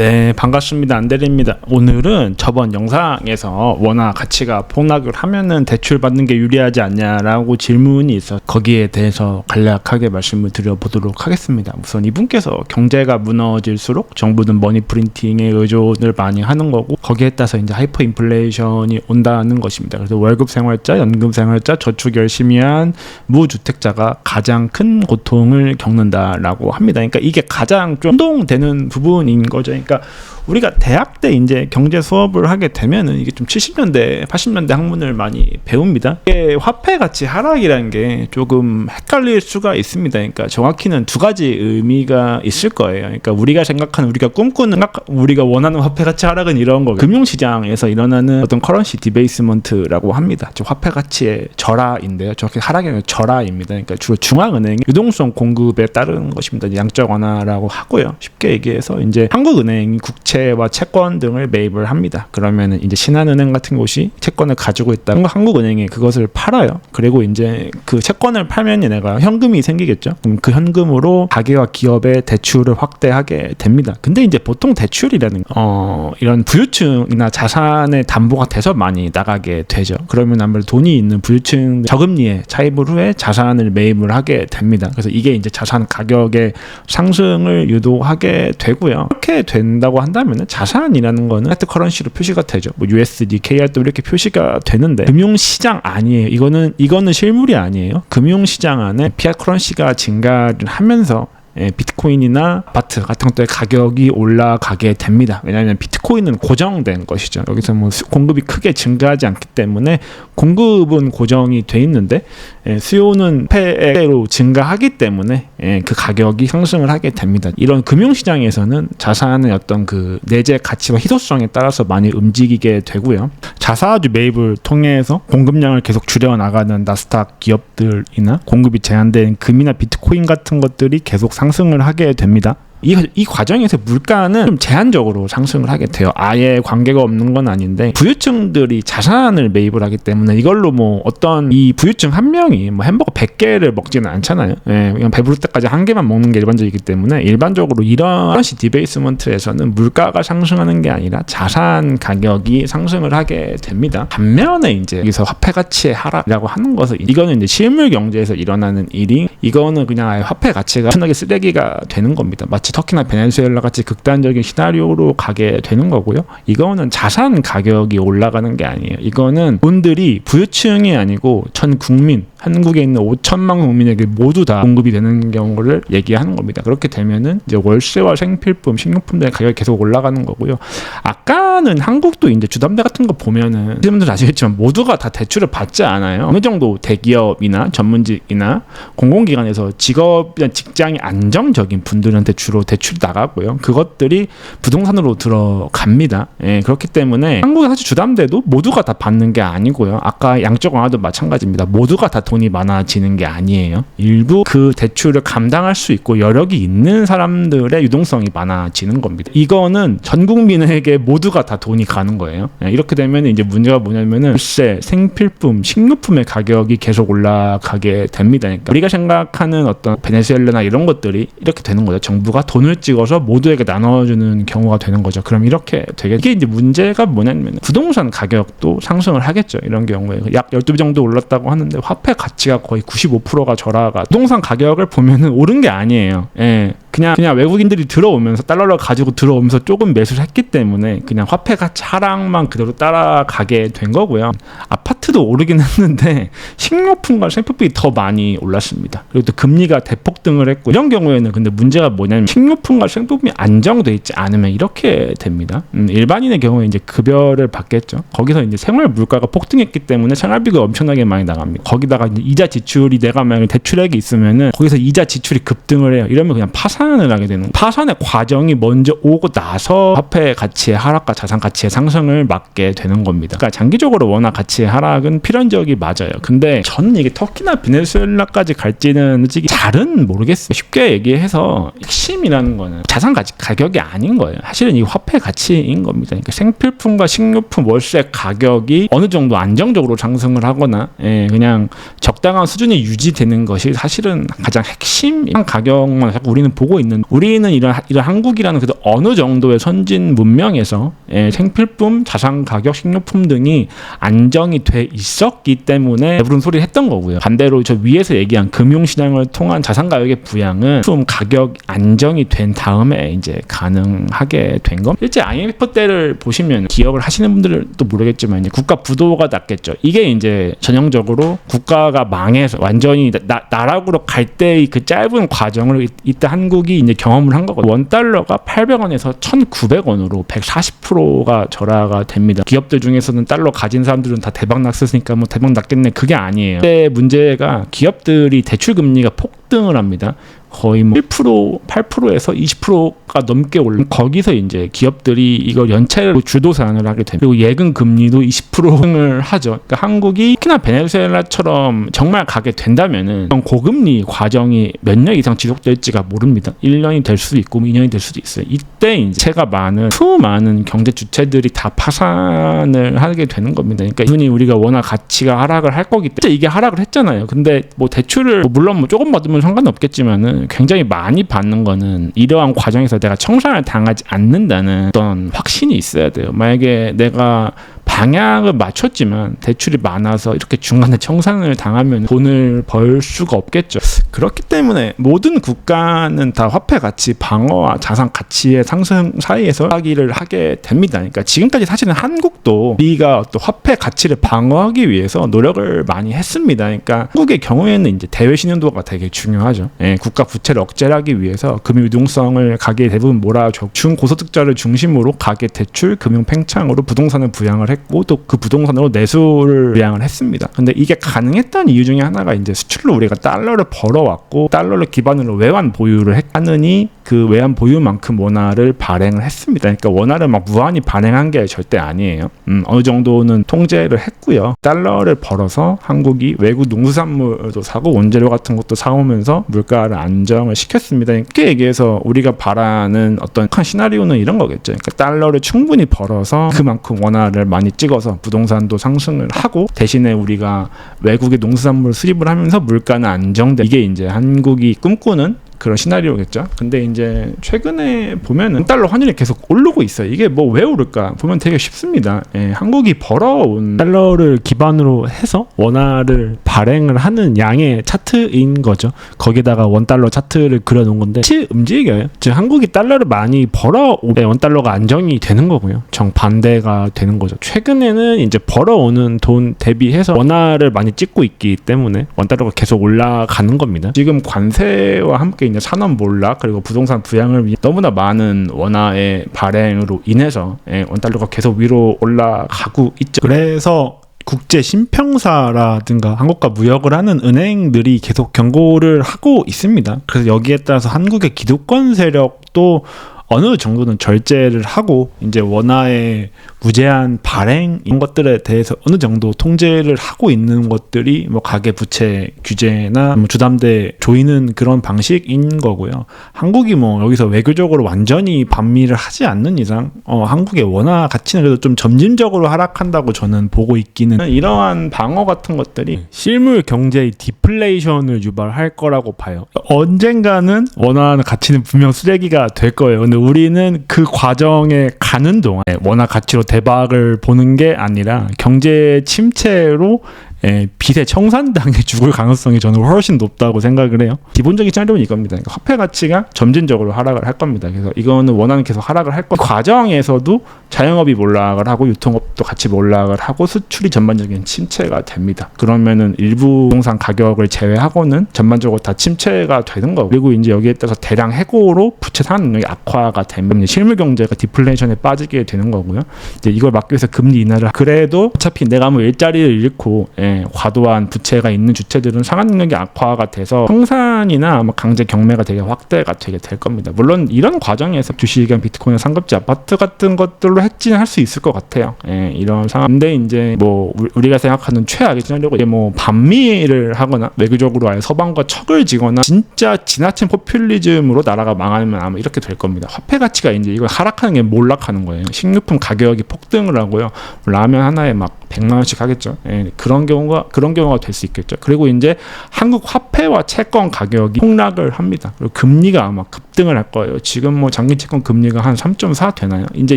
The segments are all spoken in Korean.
네, 반갑습니다. 안대리입니다. 오늘은 저번 영상에서 원화 가치가 폭락을 하면은 대출 받는 게 유리하지 않냐라고 질문이 있어 거기에 대해서 간략하게 말씀을 드려보도록 하겠습니다. 우선 이분께서 경제가 무너질수록 정부는 머니 프린팅에 의존을 많이 하는 거고 거기에 따라서 이제 하이퍼 인플레이션이 온다는 것입니다. 그래서 월급 생활자, 연금 생활자, 저축 열심히 한 무주택자가 가장 큰 고통을 겪는다라고 합니다. 그러니까 이게 가장 좀 운동되는 부분인 거죠. 그러니까 우리가 대학 때 이제 경제 수업을 하게 되면은 이게 좀 70년대, 80년대 학문을 많이 배웁니다. 이게 화폐 가치 하락이라는 게 조금 헷갈릴 수가 있습니다. 그러니까 정확히는 두 가지 의미가 있을 거예요. 그러니까 우리가 생각하는 우리가 꿈꾸는 우리가 원하는 화폐 가치 하락은 이런 거 금융 시장에서 일어나는 어떤 커런시 디베이스먼트라고 합니다. 즉 화폐 가치의 절하인데요. 정확히 하락이 아니라 절하입니다. 그러니까 주로 중앙은행이 유동성 공급에 따른 것입니다. 양적 완화라고 하고요. 쉽게 얘기해서 이제 한국은행이 국채와 채권 등을 매입을 합니다. 그러면은 이제 신한은행 같은 곳이 채권을 가지고 있다. 한국은행이 그것을 팔아요. 그리고 이제 그 채권을 팔면 얘네가 현금이 생기겠죠. 그럼 그 현금으로 가게와 기업의 대출을 확대하게 됩니다. 근데 이제 보통 대출이라는 어 이런 부유층이나 자산의 담보가 돼서 많이 나가게 되죠. 그러면 아무래도 돈이 있는 부유층 저금리에 차입을 후에 자산을 매입을 하게 됩니다. 그래서 이게 이제 자산 가격의 상승을 유도하게 되고요. 이렇게 된다고 한다면 자산이라는 거는 하트 커런시로 표시가 되죠. 뭐 USD, KR도 이렇게 표시가 되는데 금융 시장 아니에요. 이거는 이거는 실물이 아니에요. 금융 시장 안에 피아 커런시가 증가를 하면서 예, 비트코인이나 아파트 같은 것들의 가격이 올라가게 됩니다. 왜냐하면 비트코인은 고정된 것이죠. 여기서 뭐 공급이 크게 증가하지 않기 때문에 공급은 고정이 돼 있는데 예, 수요는 폐로 증가하기 때문에 예, 그 가격이 상승을 하게 됩니다. 이런 금융시장에서는 자산의 어떤 그 내재 가치와 희소성에 따라서 많이 움직이게 되고요. 자사주 매입을 통해서 공급량을 계속 줄여 나가는 나스닥 기업들이나 공급이 제한된 금이나 비트코인 같은 것들이 계속 상승을 하게 됩니다. 이, 이 과정에서 물가는 좀 제한적으로 상승을 하게 돼요. 아예 관계가 없는 건 아닌데 부유층들이 자산을 매입을 하기 때문에 이걸로 뭐 어떤 이 부유층 한 명이 뭐 햄버거 100개를 먹지는 않잖아요. 예, 그냥 배부를 때까지 한 개만 먹는 게 일반적이기 때문에 일반적으로 이런 시 디베이스먼트에서는 물가가 상승하는 게 아니라 자산 가격이 상승을 하게 됩니다. 반면에 이제 여기서 화폐 가치의 하락이라고 하는 것은 이거는 이제 실물 경제에서 일어나는 일이 이거는 그냥 아예 화폐 가치가 엄청나게 쓰레기가 되는 겁니다. 마치 마치 터키나 베네수엘라 같이 극단적인 시나리오로 가게 되는 거고요. 이거는 자산 가격이 올라가는 게 아니에요. 이거는 돈들이 부유층이 아니고 전 국민 한국에 있는 5천만 국민에게 모두 다 공급이 되는 경우를 얘기하는 겁니다. 그렇게 되면은 이제 월세와 생필품, 식료품들의 가격이 계속 올라가는 거고요. 아까는 한국도 이제 주담대 같은 거 보면은 여러분들 아시겠지만 모두가 다 대출을 받지 않아요. 어느 정도 대기업이나 전문직이나 공공기관에서 직업이나 직장이 안정적인 분들한테 주로 대출이 나가고요. 그것들이 부동산으로 들어갑니다. 예, 그렇기 때문에 한국의 사실 주담대도 모두가 다 받는 게 아니고요. 아까 양적 완화도 마찬가지입니다. 모두가 다 돈이 많아지는 게 아니에요. 일부 그 대출을 감당할 수 있고 여력이 있는 사람들의 유동성이 많아지는 겁니다. 이거는 전 국민에게 모두가 다 돈이 가는 거예요. 예, 이렇게 되면 이제 문제가 뭐냐면은 월세, 생필품, 식료품의 가격이 계속 올라가게 됩니다. 그러니까 우리가 생각하는 어떤 베네수엘라나 이런 것들이 이렇게 되는 거죠. 정부가 돈을 찍어서 모두에게 나눠주는 경우가 되는 거죠. 그럼 이렇게 되게 이게 이제 문제가 뭐냐면 부동산 가격도 상승을 하겠죠. 이런 경우에 약 12배 정도 올랐다고 하는데 화폐 가치가 거의 95%가 절하가 부동산 가격을 보면은 오른 게 아니에요. 예. 그냥 그냥 외국인들이 들어오면서 달러를 가지고 들어오면서 조금 매수를 했기 때문에 그냥 화폐 가치 하락만 그대로 따라가게 된 거고요. 아파트도 오르긴 했는데 식료품과 생필품이 더 많이 올랐습니다. 그리고 또 금리가 대폭 등을 했고 이런 경우에는 근데 문제가 뭐냐면 식료품과 생필품이 안정돼 있지 않으면 이렇게 됩니다. 음, 일반인의 경우에 이제 급여를 받겠죠. 거기서 이제 생활 물가가 폭등했기 때문에 생활비가 엄청나게 많이 나갑니다. 거기다가 이자 지출이 내가 만약 대출액이 있으면은 거기서 이자 지출이 급등을 해요. 이러면 그냥 파산 파산을 하게 되는 파산의 과정이 먼저 오고 나서 화폐 가치의 하락과 자산 가치의 상승을 막게 되는 겁니다. 그러니까 장기적으로 워낙 가치의 하락은 필연적이 맞아요. 근데 저는 이게 터키나 베네수엘라까지 갈지는 솔직히 잘은 모르겠어요. 쉽게 얘기해서 핵심이라는 거는 자산 가치 가격이 아닌 거예요. 사실은 이 화폐 가치인 겁니다. 그러니까 생필품과 식료품 월세 가격이 어느 정도 안정적으로 상승을 하거나 예, 그냥 적당한 수준이 유지되는 것이 사실은 가장 핵심한 가격만 자꾸 우리는 보고 되고 있는 우리는 이런 이런 한국이라는 그래도 어느 정도의 선진 문명에서 예, 생필품, 자산 가격, 식료품 등이 안정이 돼 있었기 때문에 배부른 소리를 했던 거고요. 반대로 저 위에서 얘기한 금융시장을 통한 자산 가격의 부양은 품 가격 안정이 된 다음에 이제 가능하게 된 거. 실제 IMF 때를 보시면 기억을 하시는 분들도 모르겠지만 이제 국가 부도가 났겠죠. 이게 이제 전형적으로 국가가 망해서 완전히 나, 나락으로 갈 때의 그 짧은 과정을 이- 이때 한국 이 이제 경험을 한 거거든요. 원 달러가 800원에서 1,900원으로 140%가 절하가 됩니다. 기업들 중에서는 달러 가진 사람들은 다 대박 났으니까 뭐 대박 났겠네. 그게 아니에요. 그때 문제가 기업들이 대출 금리가 폭등을 합니다. 거의 뭐 1% 8%에서 20%가 넘게 올라 거기서 이제 기업들이 이걸 연체로 주도 사안을 하게 됩니다. 그리고 예금 금리도 20%를 하죠. 그러니까 한국이 특히나 베네수엘라처럼 정말 가게 된다면은 고금리 과정이 몇 년 이상 지속될지가 모릅니다. 1년이 될 수도 있고 2년이 될 수도 있어요. 이때 이제 체가 많은 수많은 경제 주체들이 다 파산을 하게 되는 겁니다. 그러니까 흔히 우리가 워낙 가치가 하락을 할 거기 때문에 이게 하락을 했잖아요. 근데 뭐 대출을 뭐 물론 뭐 조금 받으면 상관없겠지만은 굉장히 많이 받는 거는 이러한 과정에서 내가 청산을 당하지 않는다는 어떤 확신이 있어야 돼요. 만약에 내가 방향을 맞췄지만 대출이 많아서 이렇게 중간에 청산을 당하면 돈을 벌 수가 없겠죠. 그렇기 때문에 모든 국가는 다 화폐 가치 방어와 자산 가치의 상승 사이에서 하기를 하게 됩니다. 그러니까 지금까지 사실은 한국도 우리가 또 화폐 가치를 방어하기 위해서 노력을 많이 했습니다. 그러니까 한국의 경우에는 이제 대외 신용도가 되게 중요하죠. 예, 국가 부채를 억제하기 위해서 금융 유동성을 가계 대부분 몰아줘 중고소득자를 중심으로 가계 대출, 금융 팽창으로 부동산을 부양을 했고 또 그 부동산으로 내수를 부양을 했습니다. 근데 이게 가능했던 이유 중에 하나가 이제 수출로 우리가 달러를 벌어왔고 달러를 기반으로 외환 보유를 했- 하느니 그 외환 보유만큼 원화를 발행을 했습니다. 그러니까 원화를 막 무한히 발행한 게 절대 아니에요. 음, 어느 정도는 통제를 했고요. 달러를 벌어서 한국이 외국 농수산물도 사고 원재료 같은 것도 사오면서 물가를 안정을 시켰습니다. 쉽게 얘기해서 우리가 바라는 어떤 큰 시나리오는 이런 거겠죠. 그러니까 달러를 충분히 벌어서 그만큼 원화를 많이 찍어서 부동산도 상승을 하고 대신에 우리가 외국의 농수산물 수입을 하면서 물가는 안정돼. 이게 이제 한국이 꿈꾸는 그런 시나리오겠죠. 근데 이제 최근에 보면은 달러 환율이 계속 오르고 있어요. 이게 뭐 왜 오를까? 보면 되게 쉽습니다. 예, 한국이 벌어온 달러를 기반으로 해서 원화를 발행을 하는 양의 차트인 거죠. 거기다가 원 달러 차트를 그려놓은 건데 치 움직여요. 즉 한국이 달러를 많이 벌어오면 원 달러가 안정이 되는 거고요. 정 반대가 되는 거죠. 최근에는 이제 벌어오는 돈 대비해서 원화를 많이 찍고 있기 때문에 원 달러가 계속 올라가는 겁니다. 지금 관세와 함께 이제 산업 몰락 그리고 부동산 부양을 위해 너무나 많은 원화의 발행으로 인해서 예, 원 달러가 계속 위로 올라가고 있죠. 그래서 국제 신평사라든가 한국과 무역을 하는 은행들이 계속 경고를 하고 있습니다. 그래서 여기에 따라서 한국의 기득권 세력도 어느 정도는 절제를 하고 이제 원화의 무제한 발행 이런 것들에 대해서 어느 정도 통제를 하고 있는 것들이 뭐 가계 부채 규제나 뭐 주담대 조이는 그런 방식인 거고요. 한국이 뭐 여기서 외교적으로 완전히 반미를 하지 않는 이상 어, 한국의 원화 가치는 그래도 좀 점진적으로 하락한다고 저는 보고 있기는 이러한 방어 같은 것들이 실물 경제의 디플레이션을 유발할 거라고 봐요. 언젠가는 원화 가치는 분명 쓰레기가 될 거예요. 근데 우리는 그 과정에 가는 동안 원화 가치로 대박을 보는 게 아니라 경제 침체로 예, 빚의 청산당해 죽을 가능성이 저는 훨씬 높다고 생각을 해요. 기본적인 시나리오는 이겁니다. 그러니까 화폐 가치가 점진적으로 하락을 할 겁니다. 그래서 이거는 원하는 계속 하락을 할 거. 과정에서도 자영업이 몰락을 하고 유통업도 같이 몰락을 하고 수출이 전반적인 침체가 됩니다. 그러면은 일부 부동산 가격을 제외하고는 전반적으로 다 침체가 되는 거고 그리고 이제 여기에 따라서 대량 해고로 부채 상환 능력이 악화가 되면 실물 경제가 디플레이션에 빠지게 되는 거고요. 이제 이걸 막기 위해서 금리 인하를 그래도 어차피 내가 뭐 일자리를 잃고 예, 과도한 부채가 있는 주체들은 상환 능력이 악화가 돼서 청산이나 뭐 강제 경매가 되게 확대가 되게 될 겁니다. 물론 이런 과정에서 주식이나 비트코인, 상급지, 아파트 같은 것들로 핵진할 수 있을 것 같아요. 예, 이런 상황. 근데 이제 뭐 우- 우리가 생각하는 최악의 시나리오가 이제 뭐 반미를 하거나 외교적으로 아예 서방과 척을 지거나 진짜 지나친 포퓰리즘으로 나라가 망하면 아마 이렇게 될 겁니다. 화폐 가치가 이제 이걸 하락하는 게 몰락하는 거예요. 식료품 가격이 폭등을 하고요. 라면 하나에 막 100만 원씩 하겠죠. 예, 그런 경우 경우가 그런 경우가 될 수 있겠죠. 그리고 이제 한국 화폐와 채권 가격이 폭락을 합니다. 그리고 금리가 아마 급등을 할 거예요. 지금 뭐 장기 채권 금리가 한 3.4 되나요? 이제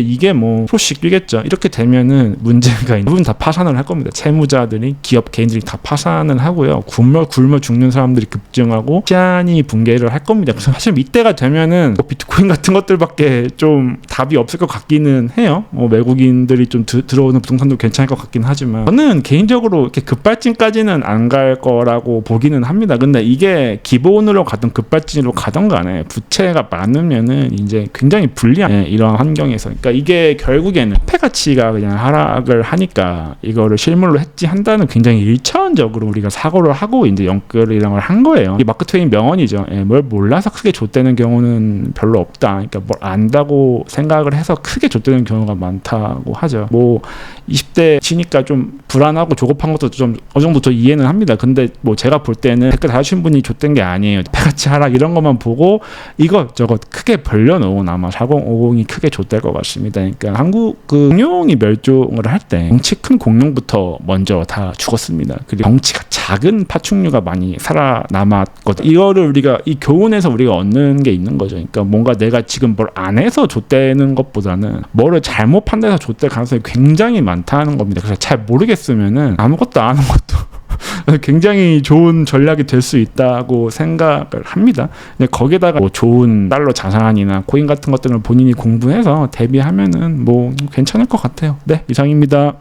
이게 뭐 프로씩 뛰겠죠. 이렇게 되면은 문제가 있는 부분 다 파산을 할 겁니다. 채무자들이 기업 개인들이 다 파산을 하고요. 굶어 굶어 죽는 사람들이 급증하고 시안이 붕괴를 할 겁니다. 그래서 사실 이때가 되면은 뭐 비트코인 같은 것들밖에 좀 답이 없을 것 같기는 해요. 뭐 외국인들이 좀 드- 들어오는 부동산도 괜찮을 것 같긴 하지만 저는 개인적으로 이렇게 급발진까지는 안 갈 거라고 보기는 합니다. 근데 이게 기본으로 가든 급발진으로 가든 간에 부채가 많으면은 이제 굉장히 불리한 예, 이런 환경에서 그러니까 이게 결국에는 화폐 가치가 그냥 하락을 하니까 이거를 실물로 해지한다는 굉장히 일차원적으로 우리가 사고를 하고 이제 연끌이랑을 한 거예요. 이 마크 트웨인 명언이죠. 예, 뭘 몰라서 크게 좆되는 경우는 별로 없다. 그러니까 뭘 안다고 생각을 해서 크게 좆되는 경우가 많다고 하죠. 뭐 20대 치니까 좀 불안하고 조급한 것도 좀 어느 정도 저 이해는 합니다. 근데 뭐 제가 볼 때는 댓글 달아주신 분이 좆된 게 아니에요. 패같이 하락 이런 것만 보고 이것 저것 크게 벌려놓은 아마 4050이 크게 좆될 것 같습니다. 그러니까 한국 그 공룡이 멸종을 할 때 덩치 큰 공룡부터 먼저 다 죽었습니다. 그리고 덩치가 작은 파충류가 많이 살아남았거든. 이거를 우리가 이 교훈에서 우리가 얻는 게 있는 거죠. 그러니까 뭔가 내가 지금 뭘 안 해서 좆되는 것보다는 뭐를 잘못 판단해서 좆될 가능성이 굉장히 많다는 겁니다. 그래서 잘 모르겠으면은 아무것도 안 하는 것도 굉장히 좋은 전략이 될 수 있다고 생각을 합니다. 근데 거기다가 뭐 좋은 달러 자산이나 코인 같은 것들을 본인이 공부해서 대비하면은 뭐 괜찮을 것 같아요. 네, 이상입니다.